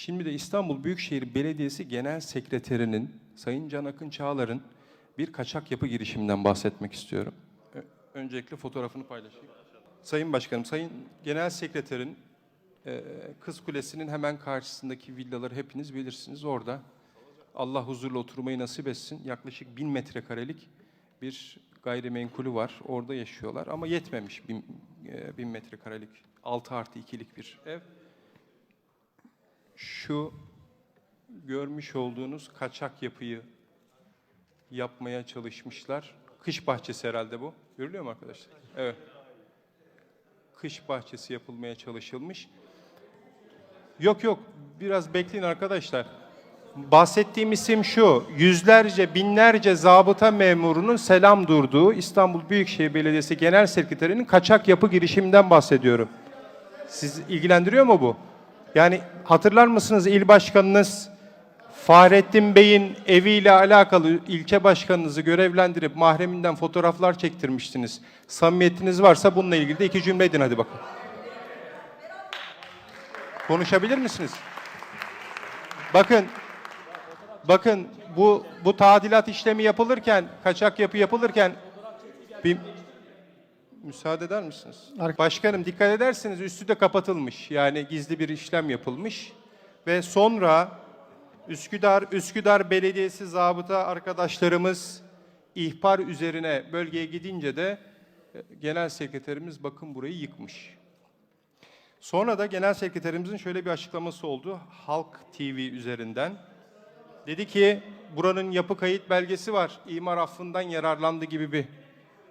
Şimdi de İstanbul Büyükşehir Belediyesi Genel Sekreterinin Sayın Can Akın Çağlar'ın bir kaçak yapı girişiminden bahsetmek istiyorum. Öncelikle fotoğrafını paylaşayım. Sayın Başkanım, Sayın Genel Sekreterin e, Kız Kulesi'nin hemen karşısındaki villaları hepiniz bilirsiniz. Orada Allah huzurla oturmayı nasip etsin. Yaklaşık bin metrekarelik bir gayrimenkulü var. Orada yaşıyorlar ama yetmemiş bin, e, bin metrekarelik 6 artı 2'lik bir ev. Şu görmüş olduğunuz kaçak yapıyı yapmaya çalışmışlar. Kış bahçesi herhalde bu. Görülüyor mu arkadaşlar? Evet. Kış bahçesi yapılmaya çalışılmış. Yok yok biraz bekleyin arkadaşlar. Bahsettiğim isim şu. Yüzlerce, binlerce zabıta memurunun selam durduğu İstanbul Büyükşehir Belediyesi Genel Sekreterinin kaçak yapı girişiminden bahsediyorum. Siz ilgilendiriyor mu bu? Yani hatırlar mısınız il başkanınız Fahrettin Bey'in eviyle alakalı ilçe başkanınızı görevlendirip mahreminden fotoğraflar çektirmiştiniz. Samimiyetiniz varsa bununla ilgili de iki cümle edin hadi bakın. Konuşabilir misiniz? Bakın, bakın bu bu tadilat işlemi yapılırken, kaçak yapı yapılırken bir müsaade eder misiniz? Başkanım dikkat ederseniz üstü de kapatılmış. Yani gizli bir işlem yapılmış ve sonra Üsküdar Üsküdar Belediyesi zabıta arkadaşlarımız ihbar üzerine bölgeye gidince de e, genel sekreterimiz bakın burayı yıkmış. Sonra da genel sekreterimizin şöyle bir açıklaması oldu. Halk TV üzerinden. Dedi ki buranın yapı kayıt belgesi var. İmar affından yararlandı gibi bir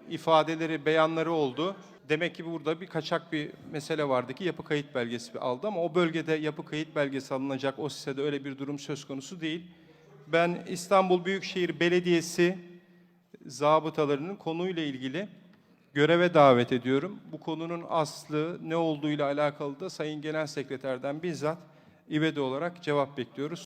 ifadeleri, beyanları oldu. Demek ki burada bir kaçak bir mesele vardı ki yapı kayıt belgesi aldı ama o bölgede yapı kayıt belgesi alınacak o sitede öyle bir durum söz konusu değil. Ben İstanbul Büyükşehir Belediyesi zabıtalarının konuyla ilgili göreve davet ediyorum. Bu konunun aslı ne olduğuyla alakalı da Sayın Genel Sekreter'den bizzat İBEDE olarak cevap bekliyoruz.